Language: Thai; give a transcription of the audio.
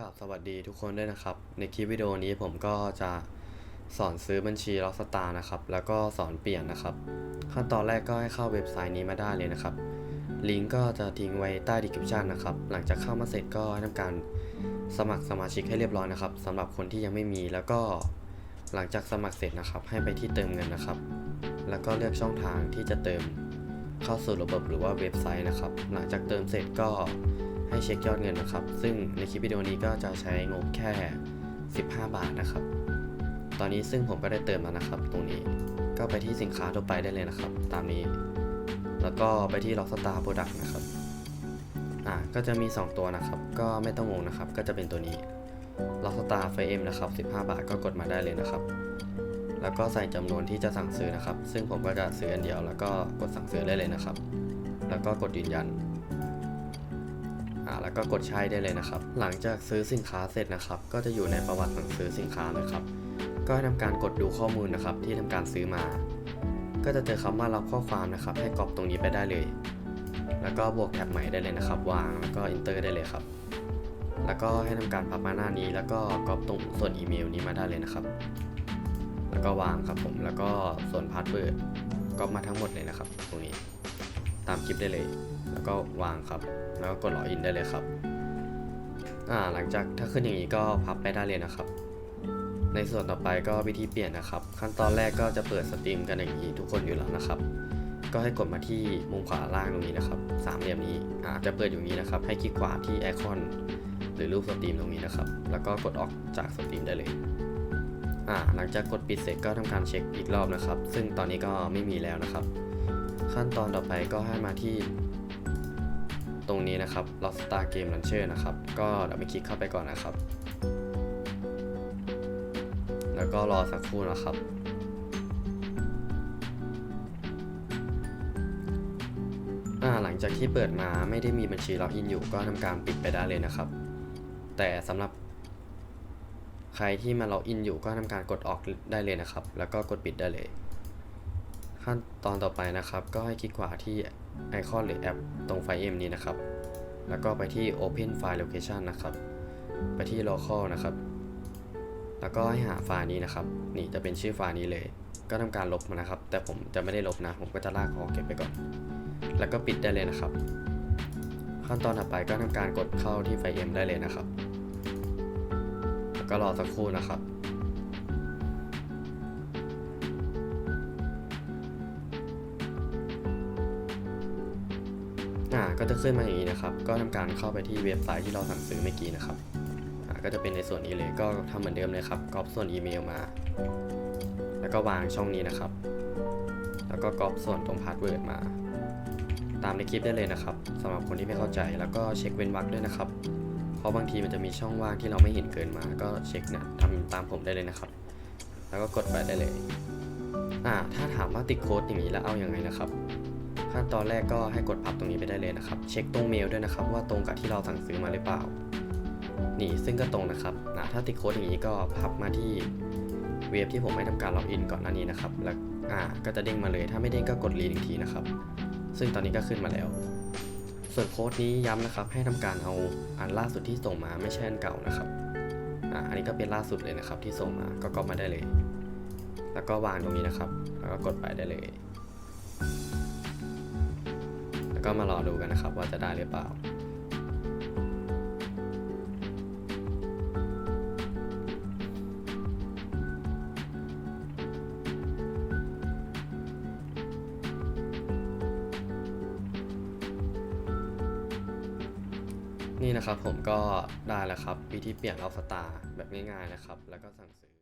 กราบสวัสดีทุกคนด้วยนะครับ ในคลิปวิดีโอนี้ผมก็จะสอนซื้อบัญชีล็อกสตาร์นะครับ แล้วก็สอนเปลี่ยนนะครับ ขั้นตอนแรกก็ให้เข้าเว็บไซต์นี้มาได้เลยนะครับ ลิงก์ก็จะทิ้งไว้ใต้ดีคริปชันนะครับ หลังจากเข้ามาเสร็จก็ให้ทำการสมัครสมาชิกให้เรียบร้อยนะครับสำหรับคนที่ยังไม่มีแล้วก็หลังจากสมัครเสร็จนะครับ ให้ไปที่เติมเงินนะครับ แล้วก็เลือกช่องทางที่จะเติมเข้าสู่ระบบหรือว่าเว็บไซต์นะครับ หลังจากเติมเสร็จก็ ให้เช็คยอดเงินนะครับ ซึ่งในคลิปวิดีโอนี้ก็จะใช้งบแค่ 15 บาทนะครับ ตอนนี้ซึ่งผมก็ได้เติมแล้วนะครับ ตรงนี้ก็ไปที่สินค้าทั่วไปได้เลยนะครับ ตามนี้ แล้วก็ไปที่ Rockstar Product นะครับอ่าก็จะมี 2 ตัวนะครับ ก็ไม่ต้องงงนะครับ ก็จะเป็นตัวนี้ Rockstar f m นะครับ 15 บาทก็กดมาได้เลยนะครับ แล้วก็ใส่จำนวนที่จะสั่งซื้อนะครับ ซึ่งผมก็จะซื้ออันเดียว แล้วก็กดสั่งซื้อได้เลยนะครับ แล้วก็กดยืนยัน อ่าแล้วก็กดใช้ได้เลยนะครับ หลังจากซื้อสินค้าเสร็จนะครับ ก็จะอยู่ในประวัติสั่งซื้อสินค้านะครับ ก็ให้ทำการกดดูข้อมูลนะครับ ที่ทำการซื้อมา ก็จะเจอคำว่ารับข้อความนะครับ ให้กรอบตรงนี้ไปได้เลย แล้วก็บวกแท็บใหม่ได้เลยนะครับ วางแล้วก็ enter ได้เลยครับ แล้วก็ให้ทำการพับมาหน้านี้ แล้วก็กรอบตรงส่วนอีเมลนี้มาได้เลยนะครับ แล้วก็วางครับผมแล้วก็ส่วนพาสเวิร์ดก็มาทั้งหมดเลยนะครับ ตรงนี้ ตามคลิปได้เลย แล้วก็วางครับ แล้วก็กดล็อกอินได้เลยครับอ่าหลังจากถ้าขึ้นอย่างนี้ก็พับไปได้เลยนะครับ ในส่วนต่อไปก็วิธีเปลี่ยนนะครับ ขั้นตอนแรกก็จะเปิดสตรีมกันอย่างนี้ทุกคนอยู่แล้วนะครับ ก็ให้กดมาที่มุมขวาล่างตรงนี้นะครับสามเหลี่ยมนี้อ่าจะเปิดอยู่นี้นะครับ ให้คลิกขวาที่ไอคอนหรือรูปสตรีมตรงนี้นะครับ แล้วก็กดออกจากสตรีมได้เลยอ่าหลังจากกดปิดเสร็จก็ทำการเช็คอีกรอบนะครับ ซึ่งตอนนี้ก็ไม่มีแล้วนะครับ ขั้นตอนต่อไปก็ให้มาที่ ตรงนี้นะครับ Rockstar Game Launcher นะครับ ก็เดี๋ยวไปคลิกเข้าไปก่อนนะครับ แล้วก็รอสักครู่นะครับอ่าหลังจากที่เปิดมาไม่ได้มีบัญชีล็อกอินอยู่ก็ทำการปิดไปได้เลยนะครับ แต่สำหรับใครที่มาล็อกอินอยู่ก็ทำการกดออกได้เลยนะครับ แล้วก็กดปิดได้เลย ขั้นตอนต่อไปนะครับ ก็ให้คลิกขวาที่ไอคอนหรือแอปตรงไฟล์ M นี้นะครับ แล้วก็ไปที่ Open File Location นะครับ ไปที่ Local นะครับ แล้วก็ให้หาไฟล์นี้นะครับ นี่จะเป็นชื่อไฟล์นี้เลย ก็ทำการลบมันนะครับ แต่ผมจะไม่ได้ลบนะ ผมก็จะลากออกเก็บไปก่อน แล้วก็ปิดได้เลยนะครับ ขั้นตอนถัดไปก็ทำการกดเข้าที่ไฟล์ M ได้เลยนะครับ แล้วก็รอสักครู่นะครับ อ่าก็จะขึ้นมาอย่างนี้นะครับ ก็ทำการเข้าไปที่เว็บไซต์ที่เราสั่งซื้อเมื่อกี้นะครับอ่าก็จะเป็นในส่วนนี้เลยก็ทำเหมือนเดิมเลยครับก๊อปส่วนอีเมลมา แล้วก็วางช่องนี้นะครับ แล้วก็ก๊อปส่วนตรงพาสเวิร์ดมา ตามในคลิปได้เลยนะครับสำหรับคนที่ไม่เข้าใจแล้วก็เช็คเว้นวรรคด้วยนะครับ เพราะบางทีมันจะมีช่องว่างที่เราไม่เห็นเกินมา ก็เช็คเนี่ยทำตามผมได้เลยนะครับ แล้วก็กดไปได้เลยอ่าถ้าถามว่าติดโค้ดอย่างนี้แล้วเอาอยัางไงนะครับ ขั้นตอนแรกก็ให้กดพับตรงนี้ไปได้เลยนะครับ เช็คตรงเมลด้วยนะครับว่าตรงกับที่เราสั่งซื้อมาหรือเปล่า นี่ซึ่งก็ตรงนะครับนะถ้าติดโค้ดอย่างนี้ก็พับมาที่เว็บที่ผมให้ทำการล็อกอินก่อนหน้านี้นะครับ แล้วอ่าก็จะเด้งมาเลย ถ้าไม่เด้งก็กดรีอีกทีนะครับ ซึ่งตอนนี้ก็ขึ้นมาแล้ว ส่วนโค้ดนี้ย้ำนะครับ ให้ทำการเอาอันล่าสุดที่ส่งมาไม่ใช่อันเก่านะครับอ่าอันนี้ก็เป็นล่าสุดเลยนะครับที่ส่งมาก็ก๊อปมาได้เลย แล้วก็วางตรงนี้นะครับ แล้วก็กดไปได้เลย ก็มารอดูกันนะครับว่าจะได้หรือเปล่านี่นะครับผมก็ได้แล้วครับวิธีเปลี่ยนเอาสตาร์แบบง่ายๆนะครับ แล้วก็สั่งซื้อ